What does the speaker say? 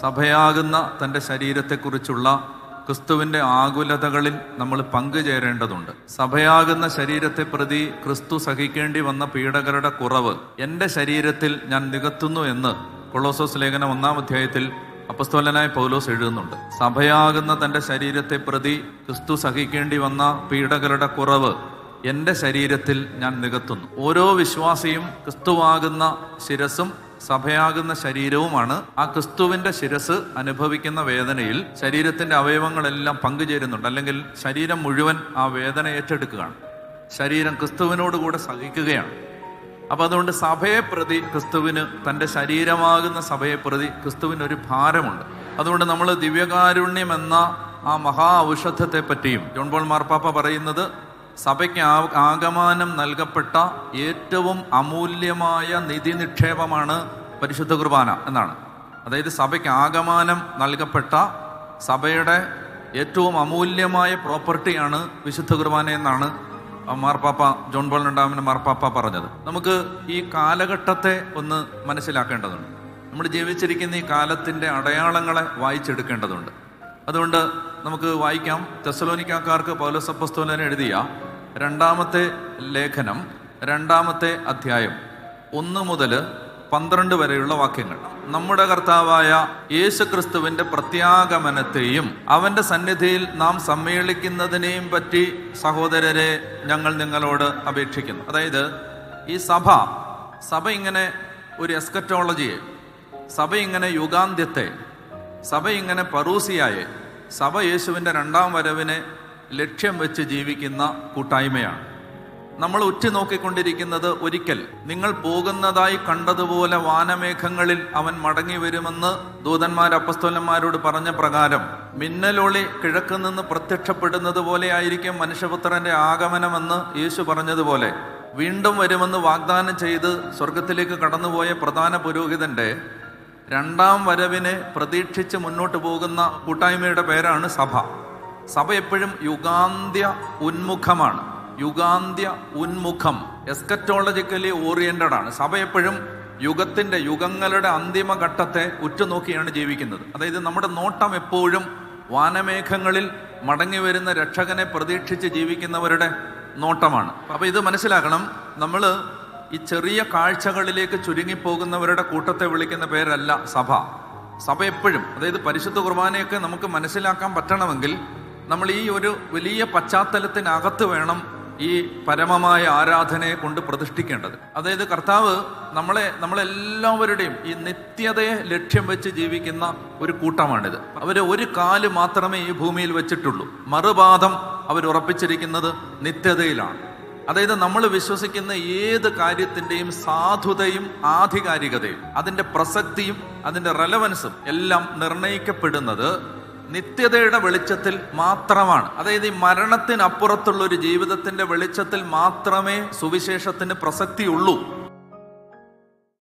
സഭയാകുന്ന തന്റെ ശരീരത്തെക്കുറിച്ചുള്ള ക്രിസ്തുവിന്റെ ആകുലതകളിൽ നമ്മൾ പങ്കുചേരേണ്ടതുണ്ട്. സഭയാകുന്ന ശരീരത്തെ പ്രതി ക്രിസ്തു സഹിക്കേണ്ടി വന്ന പീഡകരുടെ കുറവ് എന്റെ ശരീരത്തിൽ ഞാൻ നികത്തുന്നു എന്ന് കൊളോസോസ് ലേഖനം ഒന്നാം അധ്യായത്തിൽ അപ്പസ്തോലനായ പൗലോസ് എഴുതുന്നുണ്ട്. സഭയാകുന്ന തന്റെ ശരീരത്തെ പ്രതി ക്രിസ്തു സഹിക്കേണ്ടി വന്ന പീഡകരുടെ കുറവ് എന്റെ ശരീരത്തിൽ ഞാൻ നികത്തുന്നു. ഓരോ വിശ്വാസിയും ക്രിസ്തുവാകുന്ന ശിരസും സഭയാകുന്ന ശരീരവുമാണ്. ആ ക്രിസ്തുവിന്റെ ശിരസ് അനുഭവിക്കുന്ന വേദനയിൽ ശരീരത്തിന്റെ അവയവങ്ങളെല്ലാം പങ്കുചേരുന്നുണ്ട്. അല്ലെങ്കിൽ ശരീരം മുഴുവൻ ആ വേദന ഏറ്റെടുക്കുകയാണ്. ശരീരം ക്രിസ്തുവിനോടുകൂടെ സഹിക്കുകയാണ്. അപ്പൊ അതുകൊണ്ട് സഭയെ പ്രതി ക്രിസ്തുവിന് തന്റെ ശരീരമാകുന്ന സഭയെ പ്രതി ക്രിസ്തുവിന് ഒരു ഭാരമുണ്ട്. അതുകൊണ്ട് നമ്മൾ ദിവ്യകാരുണ്യം എന്ന ആ മഹാ ഔഷധത്തെ പറ്റിയും ജോൺ പോൾ മാർപ്പാപ്പ പറയുന്നത് സഭയ്ക്ക് ആഗമാനം നൽകപ്പെട്ട ഏറ്റവും അമൂല്യമായ നിധി നിക്ഷേപമാണ് പരിശുദ്ധ കുർബാന എന്നാണ്. അതായത് സഭയ്ക്ക് ആഗമാനം നൽകപ്പെട്ട സഭയുടെ ഏറ്റവും അമൂല്യമായ പ്രോപ്പർട്ടിയാണ് വിശുദ്ധ കുർബാന എന്നാണ് മാർപ്പാപ്പ ജോൺ പോൾ രണ്ടാമന് മാർപ്പാപ്പ പറഞ്ഞത്. നമുക്ക് ഈ കാലഘട്ടത്തെ ഒന്ന് മനസ്സിലാക്കേണ്ടതുണ്ട്. നമ്മൾ ജീവിച്ചിരിക്കുന്ന ഈ കാലത്തിന്റെ അടയാളങ്ങളെ വായിച്ചെടുക്കേണ്ടതുണ്ട്. അതുകൊണ്ട് നമുക്ക് വായിക്കാം. തെസലോനിക്കാക്കാർക്ക് പൗലസപ്പസ്തോലൻ എഴുതിയ രണ്ടാമത്തെ ലേഖനം രണ്ടാമത്തെ അധ്യായം ഒന്ന് മുതൽ പന്ത്രണ്ട് വരെയുള്ള വാക്യങ്ങൾ. നമ്മുടെ കർത്താവായ യേശുക്രിസ്തുവിന്റെ പ്രത്യാഗമനത്തെയും അവന്റെ സന്നിധിയിൽ നാം സമ്മേളിക്കുന്നതിനെയും പറ്റി സഹോദരരെ ഞങ്ങൾ നിങ്ങളോട് അപേക്ഷിക്കുന്നു. അതായത് ഈ സഭ സഭ ഇങ്ങനെ ഒരു എസ്കറ്റോളജിയെ സഭ ഇങ്ങനെ യുഗാന്ത്യത്തെ സഭ ഇങ്ങനെ പറൂസിയായെ സഭ യേശുവിന്റെ രണ്ടാം വരവിനെ ലക്ഷ്യം വെച്ച് ജീവിക്കുന്ന കൂട്ടായ്മയാണ്. നമ്മൾ ഉറ്റുനോക്കിക്കൊണ്ടിരിക്കുന്നത് ഒരിക്കൽ നിങ്ങൾ പോകുന്നതായി കണ്ടതുപോലെ വാനമേഘങ്ങളിൽ അവൻ മടങ്ങി വരുമെന്ന് ദൂതന്മാർ അപ്പസ്തോലന്മാരോട് പറഞ്ഞ പ്രകാരം മിന്നലൊളി കിഴക്ക് നിന്ന് പ്രത്യക്ഷപ്പെടുന്നത് പോലെയായിരിക്കും മനുഷ്യപുത്രന്റെ ആഗമനമെന്ന് യേശു പറഞ്ഞതുപോലെ. വീണ്ടും വരുമെന്ന് വാഗ്ദാനം ചെയ്ത് സ്വർഗത്തിലേക്ക് കടന്നുപോയ പ്രധാന പുരോഹിതന്റെ രണ്ടാം വരവിനെ പ്രതീക്ഷിച്ച് മുന്നോട്ട് പോകുന്ന കൂട്ടായ്മയുടെ പേരാണ് സഭ. സഭ എപ്പോഴും യുഗാന്ത്യ ഉന്മുഖമാണ്. യുഗാന്ത്യ ഉന്മുഖം എസ്കറ്റോളജിക്കലി ഓറിയന്റഡ് ആണ്. സഭ എപ്പോഴും യുഗത്തിന്റെ യുഗങ്ങളുടെ അന്തിമ ഘട്ടത്തെ ഉറ്റുനോക്കിയാണ് ജീവിക്കുന്നത്. അതായത് നമ്മുടെ നോട്ടം എപ്പോഴും വാനമേഘങ്ങളിൽ മടങ്ങി വരുന്ന രക്ഷകനെ പ്രതീക്ഷിച്ച് ജീവിക്കുന്നവരുടെ നോട്ടമാണ്. അപ്പൊ ഇത് മനസ്സിലാക്കണം. നമ്മൾ ഈ ചെറിയ കാഴ്ചകളിലേക്ക് ചുരുങ്ങിപ്പോകുന്നവരുടെ കൂട്ടത്തെ വിളിക്കുന്ന പേരല്ല സഭ. സഭ എപ്പോഴും അതായത് പരിശുദ്ധ കുർബാനയൊക്കെ നമുക്ക് മനസ്സിലാക്കാൻ പറ്റണമെങ്കിൽ നമ്മൾ ഈ ഒരു വലിയ പശ്ചാത്തലത്തിനകത്ത് വേണം ഈ പരമമായ ആരാധനയെ കൊണ്ട് പ്രതിഷ്ഠിക്കേണ്ടത്. അതായത് കർത്താവ് നമ്മളെ നമ്മളെല്ലാവരുടെയും ഈ നിത്യതയെ ലക്ഷ്യം വെച്ച് ജീവിക്കുന്ന ഒരു കൂട്ടമാണിത്. അവർ ഒരു കാൽ മാത്രമേ ഈ ഭൂമിയിൽ വെച്ചിട്ടുള്ളൂ. മറുപാദം അവർ ഉറപ്പിച്ചിരിക്കുന്നത് നിത്യതയിലാണ്. അതായത് നമ്മൾ വിശ്വസിക്കുന്ന ഏത് കാര്യത്തിന്റെയും സാധുതയും ആധികാരികതയും അതിന്റെ പ്രസക്തിയും അതിന്റെ റെലവൻസും എല്ലാം നിർണയിക്കപ്പെടുന്നത് നിത്യതയുടെ വെളിച്ചത്തിൽ മാത്രമാണ്. അതായത് ഈ മരണത്തിനപ്പുറത്തുള്ള ഒരു ജീവിതത്തിന്റെ വെളിച്ചത്തിൽ മാത്രമേ സുവിശേഷത്തിന് പ്രസക്തിയുള്ളൂ.